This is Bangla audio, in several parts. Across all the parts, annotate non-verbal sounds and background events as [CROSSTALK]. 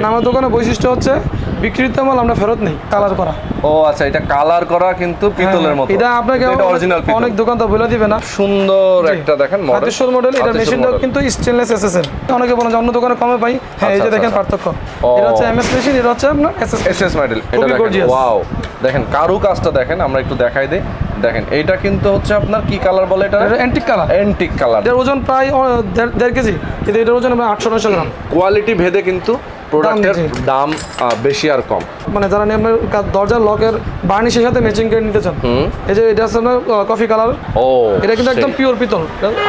মানে আমার দোকানে বৈশিষ্ট্য হচ্ছে বিক্রিত মাল আমরা ফেরত নেই কালার করা। ও আচ্ছা এটা কালার করা কিন্তু পিতলের মতো। হ্যাঁ, এটা আপনাকে অরিজিনাল পিতল। অনেক দোকান তো বলে দিবে না। সুন্দর একটা দেখেন মডেল হাতেশ্বর মডেল এটা মেশিনটাও কিন্তু স্টেনলেস এসএসএল অনেকে বলেন যে অন্য দোকানে কমে পাই। হ্যাঁ এই আচ্ছা, যে দেখেন আচ্ছা। পার্থক্য। এটা হচ্ছে এমএস মেশিন এটা হচ্ছে আপনার এসএস মডেল এটা দেখেন। ওয়াও দেখেন কারু কাজটা দেখেন আমরা একটু দেখাই দিই। দেখেন এইটা কিন্তু হচ্ছে আপনার কি কালার বলে এটা? এটা অ্যান্টিক কালার অ্যান্টিক কালার এটার ওজন প্রায় দেড়- দেড় কেজি। কিন্তু এটার ওজন আমরা আটশো নশো গ্রাম। কোয়ালিটি ভেদে কিন্তু প্রোডাক্টের দাম বেশি আর কম। মানে যারা নিয়ে আপনার দরজার লকের বার্নিশের সাথে ম্যাচিং করে নিতে চান এই যে এটা হচ্ছে আপনার কফি কালার ও এটা কিন্তু একদম পিওর পিতল।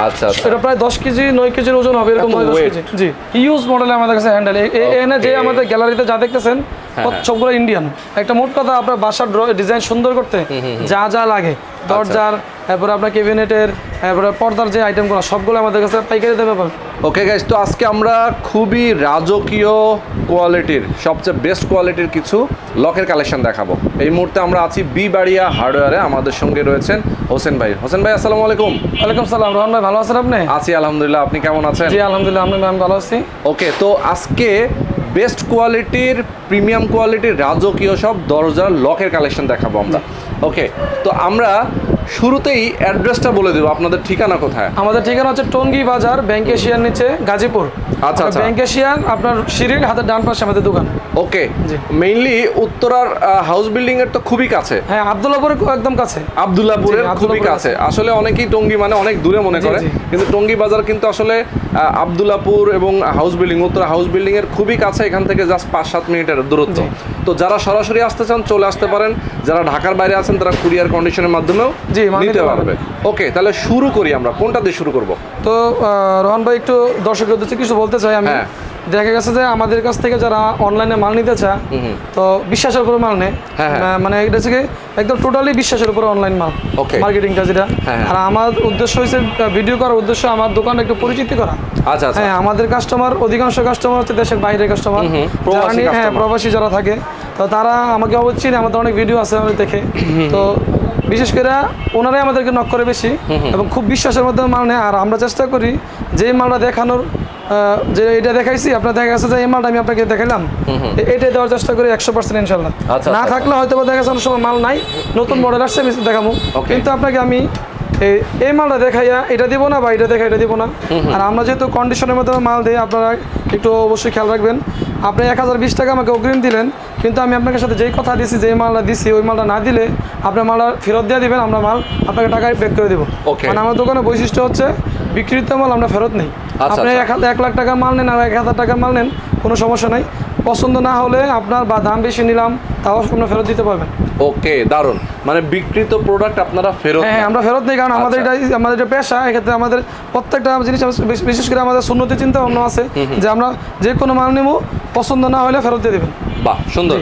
আচ্ছা আচ্ছা। এটা প্রায় দশ কেজি নয় কেজির ওজন হবে এরকম এত নয় দশ weight? কেজি। জি। ইউজ মডেলে আমাদের কাছে হ্যান্ডেল এনে যে আমাদের গ্যালারিতে যা দেখতেছেন হ্যাঁ। সবগুলো ইন্ডিয়ান একটা মোট কথা আপনার বাসার ডিজাইন সুন্দর করতে যা যা লাগে আচ্ছা। দরজার তারপরে আপনার কেবিনেটের তারপরে পর্দার যে আইটেমগুলো সবগুলো আমাদের কাছে পাইকারি দেবে পাবেন। ওকে গাইজ তো আজকে আমরা খুবই রাজকীয় কোয়ালিটির সবচেয়ে বেস্ট কোয়ালিটির কিছু লকের কালেকশন দেখাবো। এই মুহূর্তে আমরা আছি বি বাড়িয়া হার্ডওয়্যারে আমাদের সঙ্গে রয়েছেন হোসেন ভাই। হোসেন ভাই আসসালামু আলাইকুম। ওয়ালাইকুম সালাম। রহমান ভাই ভালো আছেন আপনি? আছি আলহামদুলিল্লাহ। আপনি কেমন আছেন? জি আলহামদুলিল্লাহ আমি ম্যাম ভালো আছি। ওকে তো আজকে বেস্ট কোয়ালিটির প্রিমিয়াম কোয়ালিটির রাজকীয় সব দরজার লকের কালেকশন দেখাবো আমরা। ওকে তো আমরা শুরুতেই অ্যাড্রেসটা বলে দেবো, আপনাদের ঠিকানা কোথায়? আমাদের ঠিকানা হচ্ছে টঙ্গি বাজার, ব্যাংক এশিয়ার নিচে, গাজীপুর। আচ্ছা, আচ্ছা। ব্যাংক আপনার সিঁড়ির হাতের ডান পাশে আমাদের দোকান। ওকে মেইনলি উত্তরার হাউস বিল্ডিং এর তো খুবই কাছে। হ্যাঁ আবদুল্লাপুরের একদম কাছে। আবদুল্লাপুরের খুবই কাছে। আসলে অনেকেই টঙ্গী মানে অনেক দূরে মনে করে। কিন্তু টঙ্গী বাজার কিন্তু আসলে আহ, এবং house building Uttara house building এর খুবই কাছে। এখান থেকে জাস্ট পাঁচ সাত মিনিটের দূরত্ব। তো যারা সরাসরি আসতে চান চলে আসতে পারেন। যারা ঢাকার বাইরে আছেন তারা কুরিয়ার কন্ডিশনের মাধ্যমেও নিতে পারবে। ওকে তাহলে শুরু করি আমরা। কোনটা দিয়ে শুরু করব? তো রহন ভাই একটু দর্শকের উদ্দেশ্যে কিছু বলতে চাই আমি হ্যাঁ। দেখা গেছে যে আমাদের কাছ থেকে যারা অনলাইনে মাল নিতে চায় তো বিশ্বাসের উপরে মাল নেয়। হ্যাঁ, হ্যাঁ। মানে এটা হচ্ছে একদম টোটালি বিশ্বাসের উপরে অনলাইন মাল. মার্কেটিংটা যেটা। আর আমার উদ্দেশ্য হচ্ছে ভিডিও করার উদ্দেশ্য আমার দোকান একটু পরিচিতি করা। আচ্ছা আচ্ছা। হ্যাঁ আমাদের কাস্টমার অধিকাংশ কাস্টমার হচ্ছে দেশের বাইরের কাস্টমার হ্যাঁ প্রবাসী যারা থাকে তো তারা আমাকে অবশ্যই আমাদের অনেক ভিডিও আছে আমি দেখে। তো বিশেষ করে ওনারাই আমাদেরকে নক করে বেশি এবং খুব বিশ্বাসের মধ্যে মাল নেয়। আর আমরা চেষ্টা করি যে মালটা দেখানোর যে এটা দেখাইছি আপনার দেখা গেছে যে এই মালটা আমি আপনাকে দেখাইলাম। এটা দেওয়ার চেষ্টা করি একশো পার্সেন্ট ইনশাল্লাহ আচ্ছা, না আচ্ছা। থাকলে হয়তো বা দেখা যাচ্ছে অনেক সময় মাল নাই। নতুন মডেল আসছে আমি দেখাবো কিন্তু আপনাকে আমি এই- এই মালটা দেখাইয়া এটা দিব না বা এটা দেখা এটা দিব না। আর আমরা যেহেতু কন্ডিশনের মধ্যে মাল দিই আপনারা একটু অবশ্যই খেয়াল রাখবেন। আপনি এক হাজার বিশ টাকা আমাকে অগ্রিম দিলেন কিন্তু আমি আপনাকে সাথে যেই কথা দিছি যেই মালটা দিছি ওই মালটা না দিলে আপনার মালটা ফেরত দিয়ে দিবেন আমরা মাল আপনাকে টাকায় ব্যাক করে দেবো. মানে আমার দোকানের বৈশিষ্ট্য হচ্ছে বিক্রিত মাল আমরা ফেরত নেই আচ্ছা, আপনি আচ্ছা। এক লাখ টাকা মাল নেন আর এক হাজার টাকা মাল নেন কোনো সমস্যা নাই পছন্দ না হলে আপনার বা দাম বেশি নিলাম তাও আপনার ফেরত দিতে পারবেন। ওকে দারুণ মানে বিকৃত প্রোডাক্ট আপনারা ফেরত হ্যাঁ হ্যাঁ, আমরা ফেরত নেই কারণ আমাদের আচ্ছা। এটা আমাদের এটা পেশা এক্ষেত্রে আমাদের প্রত্যেকটা জিনিস বিশেষ করে আমাদের শূন্যতে চিন্তা ভাবনা আছে যে আমরা যে কোনো মাল নেব পছন্দ না হলে ফেরত দিয়ে দেবেন। বাহ সুন্দর।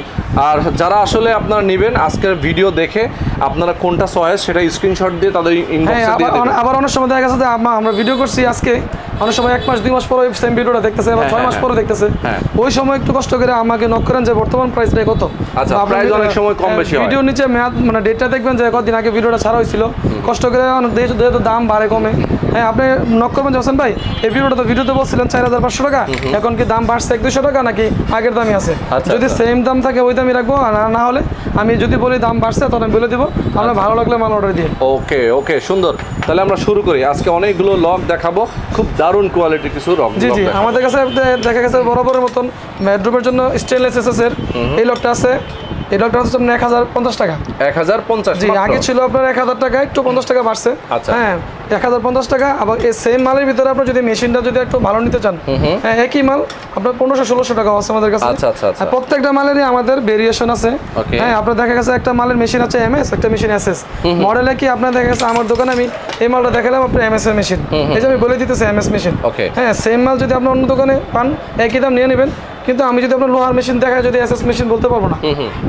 আর যারা আসলে আপনারা নেবেন আজকের ভিডিও দেখে আপনারা কোনটা চয়েস সেটা স্ক্রিনশট দিয়ে তাদের হ্যাঁ ইনবক্সে দিয়ে আবার দেবেন। আবার অনেক সময় দেখা গেছে যে আমরা ভিডিও করছি আজকে। অনেক সময় এক মাস দুই মাস পরে সেম ভিডিওটা দেখতেছে আবার হ্যাঁ, ছয় মাস হ্যাঁ, পরে দেখতেছে। হ্যাঁ। ওই সময় একটু কষ্ট করে আমাকে নক করেন যে বর্তমান প্রাইসটা কত? আচ্ছা, বা price অনেক সময় কম বেশি হয়। ভিডিওর নিচে মেয়াদ মানে ডেটটা দেখবেন যে কদিন আগে ভিডিওটা ছাড়া হয়েছিল। কষ্ট করে অনেক যেহেতু যেহেতু দাম বাড়ে কমে। হ্যাঁ আপনি নক করবেন হোসেন ভাই এই ভিডিওটা তো ভিডিওতে বলছিলেন চার হাজার পাঁচশো টাকা। এখন কি দাম বাড়ছে এক দুশো টাকা নাকি আগের দামই আছে? আচ্ছা, যদি আচ্ছা। সেম দাম থাকে ওই দামই রাখব। আর না- না হলে আমি যদি বলি দাম বাড়ছে তখন আমি বলে দিব। আপনার ভালো লাগলে মাল অর্ডার দিয়ে। ওকে ওকে সুন্দর। তাহলে আমরা শুরু করি। আজকে অনেকগুলো লক দেখাবো। খুব দারুণ কোয়ালিটি কিছু রং জি জি আমাদের কাছে দেখা গেছে বরাবরের মতন বেডরুমের জন্য স্টেনলেস এসএস এর এই লকটা আছে। এই হচ্ছে আপনার এক হাজার পঞ্চাশ টাকা। এক হাজার পঞ্চাশ জি আগে ছিল আপনার এক হাজার টাকা একটু পঞ্চাশ টাকা বাড়ছে। আচ্ছা। হ্যাঁ এক হাজার পঞ্চাশ টাকা আবার এই সেম মালের ভিতরে আপনার যদি মেশিনটা যদি একটু ভালো নিতে চান হ্যাঁ একই মাল আপনার পনেরোশো ষোলোশো টাকা আছে আমাদের কাছে। আচ্ছা, আচ্ছা, আচ্ছা। প্রত্যেকটা মালেরই আমাদের ভেরিয়েশন আছে। হ্যাঁ আপনার দেখা গেছে একটা মালের মেশিন আছে এমএস একটা মেশিন এসএস মডেলে কি আপনার দেখা গেছে আমার দোকানে আমি এই মালটা দেখালাম আপনার এমএস এর মেশিন এই যে আমি বলে দিতেছি এমএস মেশিন হ্যাঁ সেম মাল যদি আপনি অন্য দোকানে পান একই দাম নিয়ে নেবেন। কিন্তু আমি যদি আপনার লোহার মেশিন দেখাই যদি এসএস মেশিন বলতে পারব না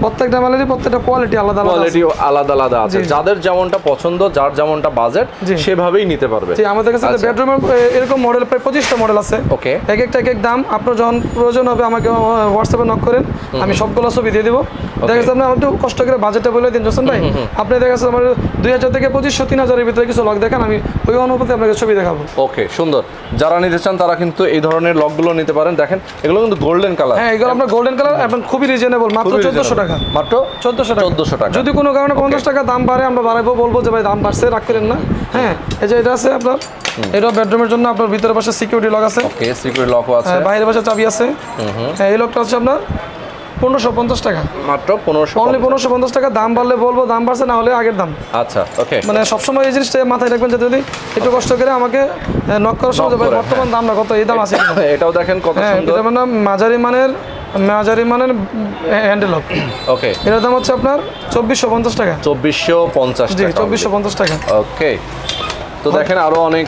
প্রত্যেকটা মালেরই প্রত্যেকটা কোয়ালিটি আলাদা আলাদা। কোয়ালিটি আলাদা আলাদা আছে। যাদের যেমনটা পছন্দ যার যেমনটা বাজেট। সেভাবেই নিতে পারবে। জি আমাদের কাছে আচ্ছা। বেডরুমের এরকম মডেল প্রায় পঁচিশটা মডেল আছে। Okay. এক একটা এক এক দাম। আপনার যখন প্রয়োজন হবে আমাকে হোয়াটসঅ্যাপে নক করেন। আমি সবগুলো ছবি দিয়ে দেবো। দেখা যাচ্ছে আপনি একটু কষ্ট করে বাজেটটা বলে দিন জোসেন ভাই? আপনি দেখা যাচ্ছে আমার দুই হাজার থেকে পঁচিশশো তিন হাজারের ভিতরে কিছু লক দেখান আমি ওই অনুপাতে আপনাকে ছবি দেখাবো। ওকে সুন্দর। যারা নিতে চান তারা কিন্তু এই ধরনের লকগুলো নিতে পারেন। দেখেন এগুলো কিন্তু গোল্ডেন গোল্ডেন কালার হ্যাঁ এগুলো আপনার গোল্ডেন কালার এবং খুবই রিজনেবল মাত্র 1400 টাকা। মাত্র 1400 টাকা। 1400 টাকা। যদি কোনো কারণে পঞ্চাশ টাকা দাম বাড়ে আমরা বাড়াবো বলব যে ভাই দাম বাড়ছে রাখ করেন না। হ্যাঁ এই যে এটা আছে আপনার এটা বেডরুমের জন্য আপনার ভিতরে পাশে সিকিউরিটি লক আছে। ওকে সিকিউরিটি লকও আছে। বাইরে বাইরের পাশে চাবি আছে। হ্যাঁ এই লকটা হচ্ছে আপনার পনেরোশো পঞ্চাশ টাকা। মাত্র পনেরোশো অনলি পনেরোশো পঞ্চাশ টাকা দাম বাড়লে বলব দাম বাড়ছে না হলে আগের দাম। আচ্ছা ওকে মানে সবসময় এই জিনিসটা মাথায় রাখবেন যে যদি একটু কষ্ট করে আমাকে নক করার সময় ভাই করে, বর্তমান দামটা কত? এই দাম আছে [LAUGHS] এটাও দেখেন কত হ্যাঁ সুন্দর। এটা মানে মাঝারি মানের মাঝারি মানের হ্যান্ডেল লক ওকে এটার দাম হচ্ছে আপনার চব্বিশশো পঞ্চাশ টাকা। চব্বিশশো পঞ্চাশ টাকা। চব্বিশশো পঞ্চাশ টাকা। ওকে তো দেখেন আরও অনেক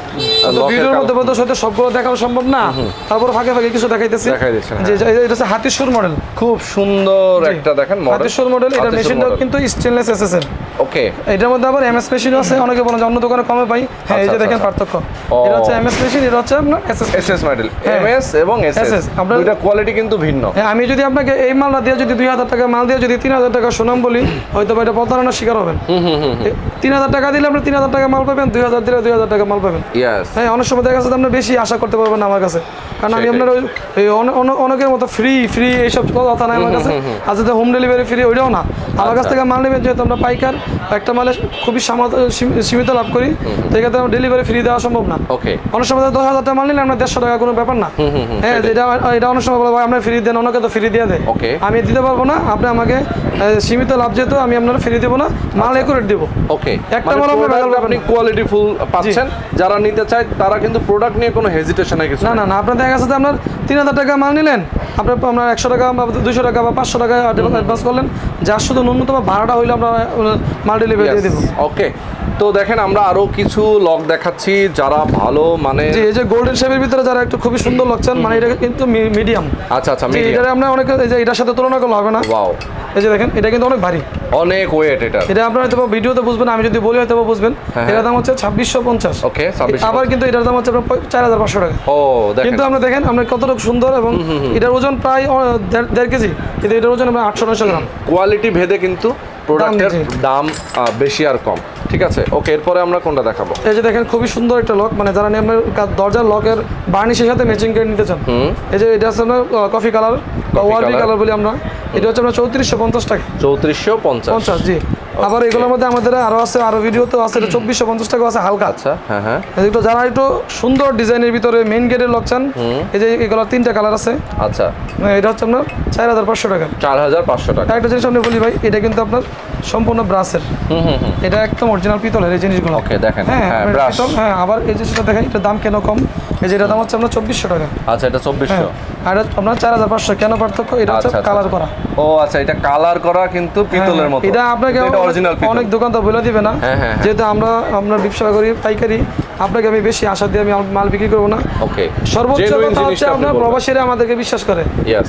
ভিডিওর মধ্যে কালার- সাথে সবগুলো দেখানো সম্ভব না? তারপর ফাঁকে ফাঁকে কিছু দেখাইতেছি। হ্যাঁ। যে যে- এটা হচ্ছে হাতির সুর মডেল খুব সুন্দর একটা দেখেন মডেল হাতির সুর মডেল এটা মেশিনটাও কিন্তু স্টেনলেস এসএসএল ওকে এটার মধ্যে আবার এমএস মেশিন আছে অনেকে বলেন যে অন্য দোকানে কমে পাই। হ্যাঁ এই আচ্ছা, যে দেখেন আচ্ছা। পার্থক্য। এটা হচ্ছে এমএস মেশিন এটা হচ্ছে আপনার এসএস এসএস মডেল হ্যাঁ। এমএস এবং এসএস আপনার- দুইটা কোয়ালিটি কিন্তু ভিন্ন। হ্যাঁ আমি যদি আপনাকে এই মালটা দিয়ে যদি দুই হাজার টাকা মাল দিয়ে যদি তিন হাজার টাকা সুনাম বলি হয়তো এটা প্রতারণার শিকার হবেন। এ- তিন হাজার টাকা দিলে আপনি তিন হাজার টাকা মাল পাবেন দুই হাজার দিলে দুই হাজার টাকা মাল পাবেন। হ্যাঁ অনেক সময় দেখা যাচ্ছে আপনার বেশি আশা করতে পারবেন আমার কাছে। কারণ আমি আপনার ওই অনেকের মতো ফ্রি ফ্রি এইসব কথা নাই আমার কাছে। আর যদি হোম ডেলিভারি ফ্রি ওইটাও না। আমার কাছ আচ্ছা। থেকে মাল নেবেন যেহেতু আমরা পাইকার একটা মালে খুবই সীমিত লাভ করি। তো এক্ষেত্রে আমার ডেলিভারি ফ্রি দেওয়া সম্ভব না। ওকে অনেক সময় দশ হাজার টাকা মাল নিলে আমরা দেড়শো টাকা কোনো ব্যাপার না। হ্যাঁ এটা এটা অনেক সময় বলে আপনার ফ্রি দেন অনেকে তো ফ্রি দিয়ে দেয়. আমি দিতে পারব না আপনি আমাকে সীমিত লাভ যেহেতু আমি আপনার ফ্রি দেবো না মাল একুরেট দেবো। ওকে একটা মাল আপনার ভেজাল পাবেন আপনি না। কোয়ালিটি ফুল পাচ্ছেন যারা নিতে চায় তারা কিন্তু প্রোডাক্ট নিয়ে কোনো হেজিটেশন নাই কিছু না না না আপনার দেখা যাচ্ছে যে আপনার তিন হাজার টাকা মাল নিলেন। আপনার আপনার একশো টাকা বা দুশো টাকা বা পাঁচশো টাকা অ্যাডভান্স করলেন। যার শুধু ন্যূনতম ভাড়াটা হইলে আমরা মাল ডেলিভারি দিয়ে দেবো। ওকে তো দেখেন আমরা আরও কিছু লক দেখাচ্ছি যারা ভালো মানে এই যে গোল্ডেন শেপের ভিতরে যারা একটু খুবই সুন্দর লাগছেন মানে এটা কিন্তু মিডিয়াম আচ্ছা আচ্ছা মিডিয়াম এটা আমরা অনেক এই যে এটার সাথে তুলনা করলে হবে না। ওয়াও এই যে দেখেন এটা কিন্তু অনেক ভারী। অনেক ওয়েট এটা। এটা আপনার হয়তো ভিডিওতে বুঝবেন আমি যদি বলি হয়তো বুঝবেন। হ্যাঁ, এটার দাম হচ্ছে ছাব্বিশশো পঞ্চাশ। ওকে আবার কিন্তু এটার দাম হচ্ছে আপনার চার হাজার পাঁচশো টাকা। ও দেখেন। কিন্তু আমরা দেখেন আমরা কতটুকু সুন্দর এবং এটার ওজন প্রায় দেড়- কেজি। কিন্তু এটার ওজন আমরা আটশো নয়শো গ্রাম। কোয়ালিটি ভেদে কিন্তু প্রোডাক্টের। দাম বেশি আর কম। ঠিক আছে? ওকে এরপরে আমরা কোনটা দেখাবো? এই যে দেখেন খুবই সুন্দর একটা লক মানে যারা নিয়ে আপনার দরজার লকের বার্নিশের সাথে ম্যাচিং করে নিতে চান। এই যে এটা আছে আপনার কফি কালার বা কালার বলি আমরা। এটা হচ্ছে আপনার চৌত্রিশশো পঞ্চাশ টাকা। চৌত্রিশশো পঞ্চাশ। পঞ্চাশ জি। আবার এগুলোর মধ্যে আমাদের আরও আছে আরও ভিডিও তো আছে চব্বিশশো পঞ্চাশ টাকা আছে হালকা। আচ্ছা হ্যাঁ হ্যাঁ। এগুলো যারা একটু সুন্দর ডিজাইনের ভিতরে মেইন গেটের লক চান এই যে এগুলো তিনটা কালার আছে। আচ্ছা। এটা হচ্ছে আপনার চার হাজার পাঁচশো টাকা। চার হাজার পাঁচশো টাকা। একটা জিনিস আপনি বলি ভাই এটা কিন্তু আপনার সম্পূর্ণ হুম এটা একদম অরিজিনাল পিতলের এই জিনিসগুলো। ওকে দেখেন হ্যাঁ হ্যাঁ পিতল, হ্যাঁ আবার এই জিনিসটা দেখেন এটার দাম কেন কম? এই যে এটার দাম হচ্ছে আপনার চব্বিশশো টাকা। আচ্ছা এটা চব্বিশশো। হ্যাঁ আর আপনার চার হাজার পাঁচশো কেন পার্থক্য? এটা হচ্ছে আচ্ছা, আচ্ছা, কালার আচ্ছা। করা। ও আচ্ছা এটা কালার করা কিন্তু পিতলের মতো। এটা আপনাকে অরিজিনাল অনেক দোকান তো বলে দিবে না। হ্যাঁ, হ্যাঁ, হ্যাঁ। যেহেতু আমরা আপনার ব্যবসা করি পাইকারি আপনাকে আমি বেশি আশা দিয়ে আমি মাল বিক্রি করব না। ওকে সর্বোচ্চ কথা হচ্ছে আপনার প্রবাসীরা আমাদেরকে বিশ্বাস করে।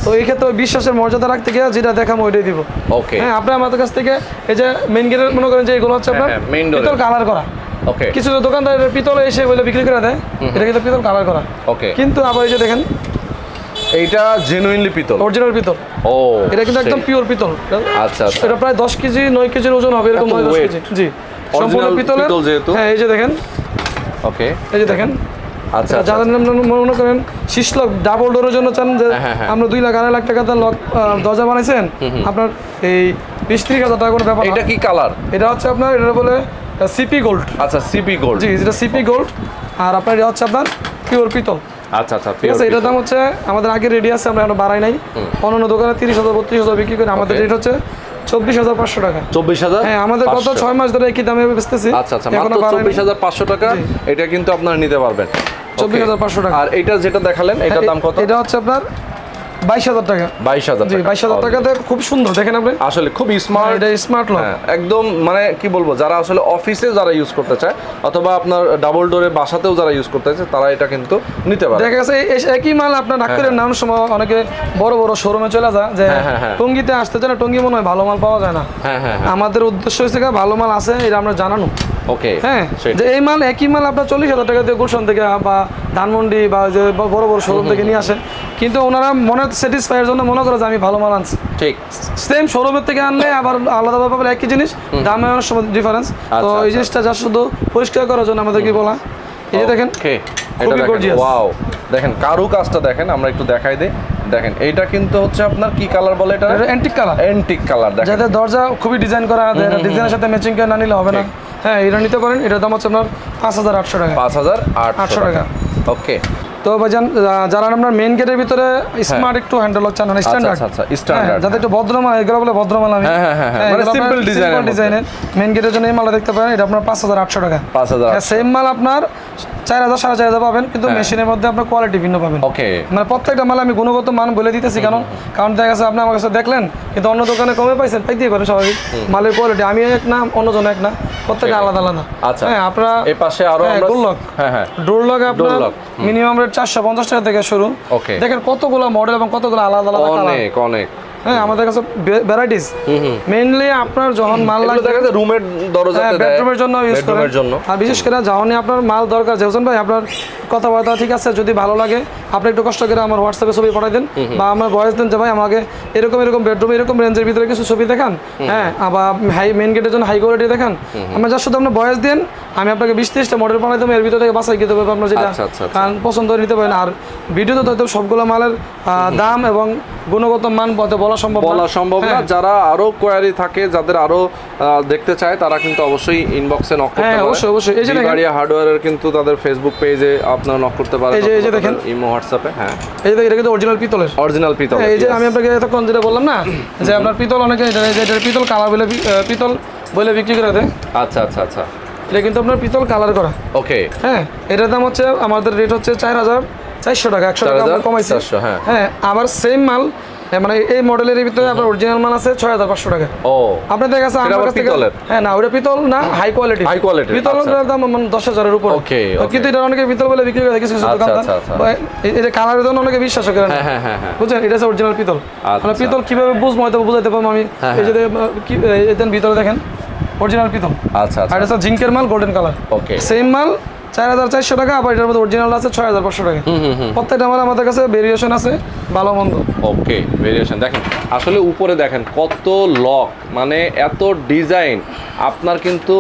তো এই ক্ষেত্রে বিশ্বাসের মর্যাদা রাখতে গিয়ে যেটা দেখাম ওইটাই দিব। ওকে হ্যাঁ আপনি আমাদের কাছ থেকে এই যে মেইন গেটের মনে করেন যে এগুলো হচ্ছে আপনার হ্যাঁ, পিতল কালার করা। ওকে কিছু দোকানদার পিতল এসে বলে বিক্রি করে দেয়। এটা কিন্তু পিতল কালার করা। ওকে কিন্তু আবার এই যে দেখেন এইটা জেনুইনলি পিতল। অরিজিনাল পিতল। ও এটা কিন্তু একদম পিওর পিতল। আচ্ছা আচ্ছা। এটা প্রায় দশ কেজি নয় কেজির ওজন হবে এরকম এত নয় দশ weight? কেজি। জি সম্পূর্ণ পিতলের। পিতল যেহেতু। হ্যাঁ এই যে দেখেন ওকে এই যে দেখেন। আচ্ছা আচ্ছা যাদের নাম মনে করেন শিশলক ডাবল ডোরের জন্য চান যে হ্যাঁ, হ্যাঁ। আমরা দুই লাখ আড়াই লাখ টাকা লক দরজা বানাইছেন আপনার এই বিশ ত্রিশ হাজার টাকা কোনো ব্যাপার এটা কি কালার এটা হচ্ছে আপনার এটা বলে সিপি গোল্ড আচ্ছা সিপি গোল্ড জি যেটা সিপি গোল্ড আর আপনার এটা হচ্ছে আপনার পিওর পিতল। আচ্ছা আচ্ছা ঠিক আছে এটার দাম হচ্ছে আমাদের আগে রেডি আছে আমরা এখন বাড়াই নাই। অন্যান্য দোকানে তিরিশ হাজার বত্রিশ হাজার বিক্রি করে আমাদের. রেট হচ্ছে চব্বিশ হাজার পাঁচশো টাকা। চব্বিশ হাজার হ্যাঁ আমাদের গত ছয় মাস ধরে একই দামে বেচতেছি। আচ্ছা আচ্ছা চব্বিশ হাজার পাঁচশো টাকা। এটা কিন্তু আপনারা নিতে পারবেন। চব্বিশ হাজার পাঁচশো টাকা। আর এটা যেটা দেখালেন এটার দাম কত? এটা হচ্ছে আপনার বাইশ হাজার টাকা। বাইশ হাজার বাইশ হাজার টাকাতে খুব সুন্দর দেখেন আপনি? আসলে খুব হ্যাঁ, স্মার্ট স্মার্ট লক হ্যাঁ একদম মানে কি বলব যারা আসলে অফিসে যারা ইউজ করতে চায় অথবা আপনার ডাবল ডোরে বাসাতেও যারা ইউজ করতে চায় তারা এটা কিন্তু নিতে পারে। দেখা গেছে একই মাল আপনার ডাক্তারের নাম সময় অনেকে বড় বড় শোরুমে চলে যায় যে হ্যাঁ, হ্যাঁ, হ্যাঁ। টঙ্গিতে আসতে চায় না টঙ্গি মনে হয় ভালো মাল পাওয়া যায় না। হ্যাঁ হ্যাঁ হ্যাঁ। আমাদের উদ্দেশ্য হচ্ছে ভালো মাল আছে এটা আমরা জানানো। ওকে হ্যাঁ যে এই মাল একই মাল আপনার চল্লিশ হাজার টাকা দিয়ে গুলশান থেকে বা ধানমন্ডি বা যে বড় বড় শোরুম থেকে নিয়ে আসে কিন্তু ওনারা মনে স্যাটিসফাইয়ের জন্য মনে করে যে আমি ভালো মাল আনছি। ঠিক। সেম শোরুমের থেকে আনলে আবার আলাদাভাবে পাবেন একই জিনিস দামে অনেক সময় ডিফারেন্স তো আচ্ছা, এই আচ্ছা। জিনিসটা যা শুধু পরিষ্কার করার জন্য আমাদেরকে বলা। এই যে দেখেন। ওয়াও দেখেন। কারু কাজটা দেখেন আমরা একটু দেখাই দিই। দেখেন এইটা কিন্তু হচ্ছে আপনার কি কালার বলে এটা? এটা অ্যান্টিক কালার অ্যান্টিক কালার দেখেন। যাতে দরজা খুবই ডিজাইন করা ডিজাইনের সাথে ম্যাচিং করে না নিলে হবে না। হ্যাঁ এটা নিতে পারেন। এটার দাম হচ্ছে আপনার পাঁচ হাজার আটশো টাকা। পাঁচ হাজার আটশো 800 টাকা। টাকা। ওকে। তো ভাইজান যারা আপনার মেইন গেটের ভিতরে স্মার্ট একটু হ্যান্ডেল হচ্ছে না স্ট্যান্ডার্ড আচ্ছা, আচ্ছা, standard, যাতে একটু ভদ্রমাল এগুলো বলে ভদ্রমাল আমি। হ্যাঁ, হ্যাঁ, হ্যাঁ, হ্যাঁ, মানে মধ্যে। ডিজাইনের মেইন গেটের জন্য এই মালটা দেখতে পারেন এটা আপনার পাঁচ হাজার আটশো টাকা। পাঁচ হাজার সেম মাল আপনার চার হাজার সাড়ে চার হাজার পাবেন কিন্তু হ্যাঁ। মেশিনের মধ্যে আপনার কোয়ালিটি ভিন্ন পাবেন। ওকে মানে প্রত্যেকটা মাল আমি গুণগত মান বলে দিতেছি কারণ কারণ দেখা গেছে আপনি আমার কাছে দেখলেন কিন্তু অন্য দোকানে কমে পাইছেন পাইতেই পারেন স্বাভাবিক। মালের কোয়ালিটি আমি এক না অন্যজন এক না প্রত্যেকটা আলাদা আলাদা। আচ্ছা। হ্যাঁ আপনারা এই পাশে আরও হ্যাঁ, গোলক। হ্যাঁ হ্যাঁ। ডোর লক আপনার মিনিমাম রেট চারশো পঞ্চাশ টাকা থেকে শুরু। ওকে দেখেন কতগুলো মডেল এবং কতগুলো আলাদা আলাদা অনেক অনেক। হ্যাঁ আমাদের কাছে ভ্যারাইটিস মেইনলি আপনার যখন মাল লাগবে দেখা যায় রুমের দরজাতে বেডরুমের জন্য ইউজ করার জন্য। আর বিশেষ করে যখনই আপনার মাল দরকার যে ভাই আপনার কথাবার্তা ঠিক আছে যদি ভালো লাগে আপনি একটু কষ্ট করে আমার হোয়াটসঅ্যাপে ছবি পাঠাই দেন বা আমার ভয়েস দেন যে ভাই আমাকে এরকম এরকম বেডরুম এরকম রেঞ্জের ভিতরে কিছু ছবি দেখান। হ্যাঁ আবার হাই মেন গেটের জন্য হাই কোয়ালিটি দেখান। আমার যা শুধু আপনার ভয়েস দেন আমি আপনাকে বিশ তিরিশটা মডেল পাঠাই দেবো এর ভিতর থেকে বাসাই খেতে পারব আপনার যেটা আচ্ছা, আচ্ছা, আচ্ছা। কারণ পছন্দ নিতে পারেন। আর ভিডিওতে তো হয়তো সবগুলো মালের দাম এবং গুণগত মান পথে বলা সম্ভব বলা সম্ভব না। হ্যাঁ। যারা আরও কোয়ারি থাকে যাদের আরও দেখতে চায় তারা কিন্তু অবশ্যই ইনবক্সে নক করতে হ্যাঁ, পারে। অবশ্যই, অবশ্যই। এই যে হার্ডওয়্যারের কিন্তু তাদের ফেসবুক পেজে আপনারা নক করতে পারেন এই যে- এই যে দেখেন। ইমো হোয়াটসঅ্যাপে হ্যাঁ। এই যে এটা কিন্তু অরিজিনাল পিতলের অরিজিনাল পিতল হ্যাঁ, এই যে আমি আপনাকে এতক্ষণ যেটা বললাম না যে আপনার পিতল অনেকে এটা এটার পিতল কালার বলে পিতল বলে বিক্রি করে দেয়। আচ্ছা আচ্ছা আচ্ছা। এটা কিন্তু আপনার পিতল কালার করা। ওকে হ্যাঁ এটার দাম হচ্ছে আমাদের রেট হচ্ছে চার হাজার চারশো টাকা একশো টাকা কমাইছে কমাইছি। 4,400, হ্যাঁ। হ্যাঁ আবার সেম মাল মানে এই মডেলের ভিতরে আপনার অরিজিনাল মাল আছে ছয় হাজার পাঁচশো টাকা। ও আপনাদের কাছে আমার কাছ হ্যাঁ না ওটা পিতল না হাই কোয়ালিটি High quality, পিতলের আচ্ছা। দাম মানে দশ হাজারের উপর। Okay. কিন্তু এটা অনেকে পিতল বলে বিক্রি করে কিছু কিছু এই যে কালারের জন্য অনেকে বিশ্বাস করে না। হ্যাঁ হ্যাঁ হ্যাঁ হ্যাঁ। বুঝছেন? এটা হচ্ছে অরিজিনাল পিতল। আচ্ছা। মানে পিতল কীভাবে বুঝব হয়তো বুঝাইতে পারব আমি। হ্যাঁ, এই যে দেন ভিতরে দেখেন অরিজিনাল পিতল। আচ্ছা আর আচ্ছা এটা জিঙ্কের মাল গোল্ডেন কালার ওকে সেম মাল চার হাজার চারশো টাকা আবার এটার মধ্যে অরিজিনাল আছে ছয় হাজার পাঁচশো টাকা। প্রত্যেকটা মাল আমাদের কাছে ভেরিয়েশন আছে ভালো মন্দ। ওকে ভেরিয়েশন দেখেন আসলে উপরে দেখেন কত লক মানে এত ডিজাইন আপনার কিন্তু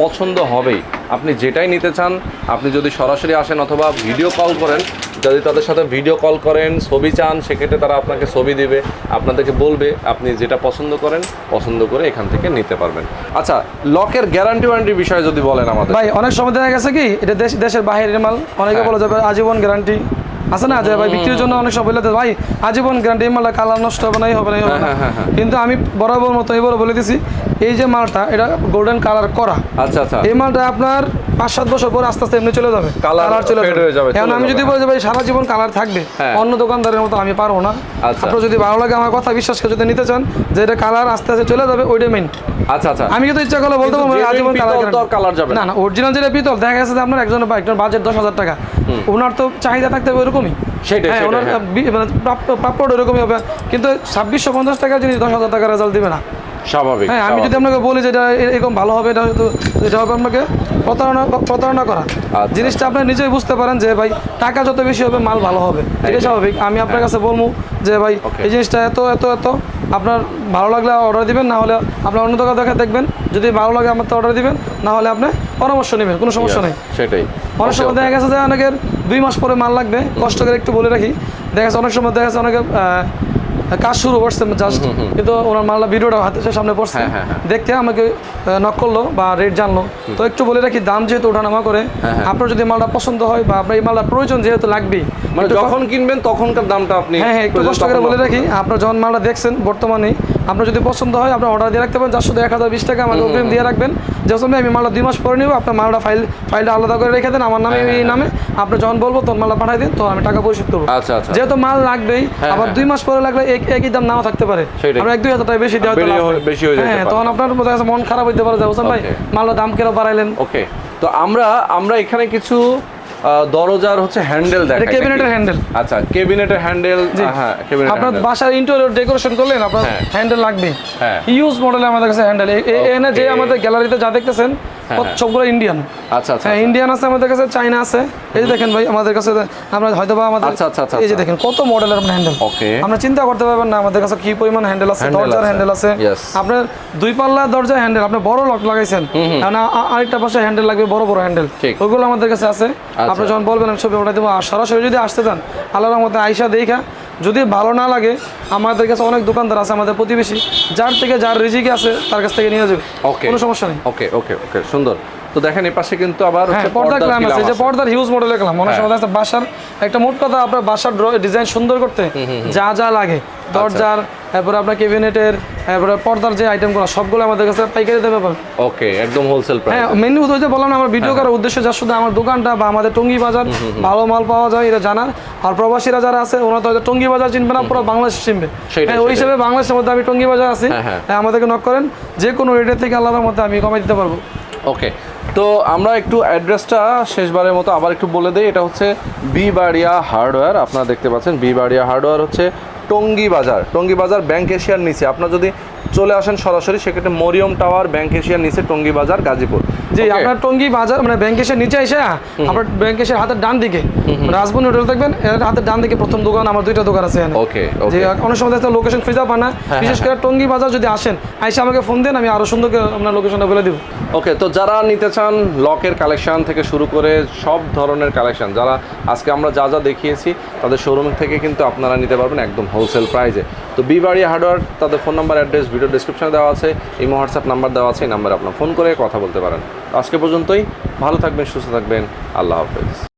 পছন্দ হবেই। আপনি যেটাই নিতে চান আপনি যদি সরাসরি আসেন অথবা ভিডিও কল করেন যদি তাদের সাথে ভিডিও কল করেন ছবি চান সেক্ষেত্রে তারা আপনাকে ছবি দেবে আপনাদেরকে বলবে আপনি যেটা পছন্দ করেন পছন্দ করে এখান থেকে নিতে পারবেন আচ্ছা লকের গ্যারান্টি ওয়ারেন্টির বিষয়ে যদি বলেন আমাদের ভাই অনেক সময় দেখা গেছে কি এটা দেশ দেশের বাইরের মাল অনেকে হ্যাঁ। বলে যাবে আজীবন গ্যারান্টি আছে না যে ভাই বিক্রির জন্য অনেক সময় বলে ভাই আজীবন গ্যারান্টি মালটা কালার নষ্ট হবে না এই হবে না হবে না হ্যাঁ, হ্যাঁ, হ্যাঁ। কিন্তু আমি বরাবর মতো এবারও বলে দিছি এই যে মালটা এটা গোল্ডেন কালার করা আচ্ছা আচ্ছা এই মালটা আপনার পাঁচ সাত বছর পর আস্তে আস্তে এমনি চলে যাবে fade হয়ে যাবে, এখন আমি যদি। বলি ভাই সারা জীবন কালার থাকবে। অন্য দোকানদারের মতো আমি পারব না আচ্ছা। আপনার যদি ভালো লাগে আমার কথা বিশ্বাস করে যদি নিতে চান যে এটা কালার আস্তে আস্তে চলে যাবে ওইটাই মেইন আচ্ছা আচ্ছা আমি কিন্তু ইচ্ছা করলে বলতে পারব আজীবন কালার যাবে না। না অরিজিনাল যেটা পিতল দেখা গেছে যে আপনার একজনের বা একজন বাজেট দশ হাজার টাকা ওনার তো চাহিদা থাকতে হবে ওরকমই। সেটাই, হ্যাঁ ওনার হ্যাঁ। মানে প্রাপ্য প্রাপ্যটা ওরকমই হবে। কিন্তু ছাব্বিশশো পঞ্চাশ টাকার জিনিস দশ হাজার টাকা রেজাল্ট দিবে না। স্বাভাবিক হ্যাঁ আমি যদি আপনাকে বলি যে এটা এরকম ভালো হবে এটা হয়তো এটা হবে আপনাকে প্রতারণা প্রতারণা করা। আচ্ছা। জিনিসটা আপনি নিজেই বুঝতে পারেন যে ভাই টাকা যত বেশি হবে মাল ভালো হবে। এটাই স্বাভাবিক। আমি আপনার কাছে বলব যে ভাই এই জিনিসটা এত এত এত। আপনার ভালো লাগলে অর্ডার দিবেন না হলে আপনার অন্য দোকান দেখা দেখবেন। যদি ভালো লাগে আমার তো অর্ডার দিবেন। না হলে আপনি পরামর্শ নেবেন কোনো সমস্যা নেই। সেটাই। অনেক সময় দেখা গেছে যে অনেকের দুই মাস পরে মাল লাগবে কষ্ট করে একটু বলে রাখি। দেখা গেছে অনেক সময় দেখা গেছে অনেকে কাজ শুরু করছে জাস্ট কিন্তু ওনার মালটা ভিডিওটা হাতে সামনে পড়ছে। হ্যাঁ, হ্যাঁ, হ্যাঁ। দেখতে আমাকে নক করল বা রেট জানলো। তো একটু বলে রাখি দাম যেহেতু ওঠানামা করে। আপনার যদি মালটা পছন্দ হয় বা আপনার এই মালটা প্রয়োজন যেহেতু লাগবেই মানে যখন কিনবেন তখনকার দামটা আপনি হ্যাঁ হ্যাঁ একটু কষ্ট করে বলে রাখি আপনার যখন মালটা দেখছেন বর্তমানে আপনার যদি পছন্দ হয় আপনার অর্ডার দিয়ে রাখতে পারেন। যার শুধু এক হাজার বিশ টাকা আমাকে অগ্রিম দিয়ে রাখবেন। যখন আমি মালটা দুই মাস পরে নিব আপনার মালটা ফাইল ফাইলটা আলাদা করে রেখে দেন আমার নামে হ্যাঁ, এই নামে। আপনি যখন বলব তখন মালটা পাঠাই দিন তো আমি টাকা পরিশোধ করব। আচ্ছা আচ্ছা। যেহেতু মাল লাগবেই হ্যাঁ, আবার হ্যাঁ। দুই মাস পরে লাগলে এক- একই দাম নাও থাকতে পারে। আমরা এক দুই হাজার টাকা বেশি দেওয়া বেশি হয়ে হ্যাঁ তখন আপনার কাছে মন খারাপ হইতে পারে যে হোসেন ভাই মালটা দাম কেন বাড়াইলেন? ওকে তো আমরা আমরা এখানে কিছু দরজার হচ্ছে হ্যান্ডেল দেখা? ক্যাবিনেটের হ্যান্ডেল আচ্ছা ক্যাবিনেটের হ্যান্ডেল হ্যাঁ ক্যাবিনেট আপনার বাসার ইন্টেরিয়র ডেকোরেশন করলেন আপনার হ্যাঁ। হ্যান্ডেল লাগবে হ্যাঁ। ইউজ মডেল আমাদের কাছে হ্যান্ডেল এনে যে. আমাদের গ্যালারিতে যা দেখতেছেন। সবগুলো ইন্ডিয়ান আচ্ছা আচ্ছা হ্যাঁ ইন্ডিয়ান আছে আমাদের কাছে চাইনা আছে। এই যে দেখেন ভাই আমাদের কাছে আমরা হয়তো বা আমাদের আচ্ছা, আচ্ছা, আচ্ছা, এই যে আচ্ছা। দেখেন কত মডেলের আপনার হ্যান্ডেল. আমরা চিন্তা করতে পারবেন না আমাদের কাছে কি পরিমাণ হ্যান্ডেল আছে দরজার। হ্যান্ডেল আছে। আপনার দুই পাল্লা দরজা হ্যান্ডেল আপনি বড় লক লাগাইছেন। কারণ আরেকটা পাশে হ্যান্ডেল লাগবে বড় বড় হ্যান্ডেল। আচ্ছা। ওগুলো আমাদের কাছে আছে। আপনি যখন বলবেন আমি ছবি পাঠাই দেবো। আর সরাসরি যদি আসতে চান আল্লাহর মধ্যে আইসা দেখা। যদি ভালো না লাগে আমাদের কাছে অনেক দোকানদার আছে আমাদের প্রতিবেশী। যার থেকে যার রিজিকে আছে তার কাছ থেকে নিয়ে যাবে। ওকে কোনো সমস্যা নেই। ওকে ওকে ওকে সুন্দর। তো দেখেন এই পাশে কিন্তু আবার হ্যাঁ হচ্ছে পর্দা কিলাম আছে যে পর্দার হিউজ মডেলের ক্লাম অনেক সময় দেখা যাচ্ছে বাসার একটা মোট কথা আপনার বাসার ডিজাইন সুন্দর করতে যা যা লাগে। দরজার তারপরে আপনার কেবিনেটের তারপরে পর্দার যে আইটেমগুলো সবগুলো আমাদের কাছে পাইকারি দেবে পাবেন ওকে একদম হোলসেল প্রাইস হ্যাঁ মেনলি উদ্দেশ্য বললাম আমার হ্যাঁ, ভিডিও করার উদ্দেশ্য যা শুধু আমার দোকানটা বা আমাদের টঙ্গি বাজার ভালো মাল পাওয়া যায় এটা জানার। আর প্রবাসীরা যারা আছে ওরা তো হয়তো টঙ্গি বাজার চিনবে না পুরো বাংলাদেশ চিনবে। হ্যাঁ, ওই হিসেবে বাংলাদেশের মধ্যে আমি টঙ্গি বাজার আছি। হ্যাঁ, হ্যাঁ। হ্যাঁ, আমাদেরকে নক করেন। যে কোনো রেটের থেকে আল্লাহর মধ্যে আমি কমাই দিতে পারব। ওকে তো আমরা একটু অ্যাড্রেসটা শেষবারের মতো আবার একটু বলে দিই। এটা হচ্ছে বিবাড়িয়া হার্ডওয়্যার। আপনারা দেখতে পাচ্ছেন বিবাড়িয়া হার্ডওয়্যার হচ্ছে টঙ্গী বাজার। টঙ্গী বাজার ব্যাংক এশিয়ার নিচে। আপনার যদি চলে আসেন সরাসরি, সেক্ষেত্রে মরিয়ম টাওয়ার ব্যাংক এশিয়ার নিচে টঙ্গী বাজার গাজীপুর। জি আপনার টঙ্গি বাজার মানে ব্যাংকেশের নিচে এসে আপনার ব্যাংকেশের হাতের ডান দিকে রাজবন হোটেল দেখবেন এর হাতের ডান দিকে প্রথম দোকান আমার দুইটা দোকান আছে ওকে যে অনেক সময় দেখা লোকেশন খুঁজে পান না। হ্যাঁ, বিশেষ করে টঙ্গি বাজার যদি আসেন আইসে আমাকে ফোন দেন আমি আরও সুন্দর করে আপনার লোকেশনটা বলে দিব। ওকে তো যারা নিতে চান লকের কালেকশন থেকে শুরু করে সব ধরনের কালেকশন যারা আজকে আমরা যা যা দেখিয়েছি তাদের শোরুম থেকে কিন্তু আপনারা নিতে পারবেন একদম হোলসেল প্রাইজে তো বিবাড়ি হার্ডওয়্যার তাদের ফোন নাম্বার, অ্যাড্রেস, ভিডিও ডিসক্রিপশনে দেওয়া আছে এই হোয়াটসঅ্যাপ নাম্বার দেওয়া আছে, এই নাম্বারে আপনার ফোন করে কথা বলতে পারেন। আজকে পর্যন্তই, ভালো থাকবেন, সুস্থ থাকবেন, আল্লাহ হাফেজ।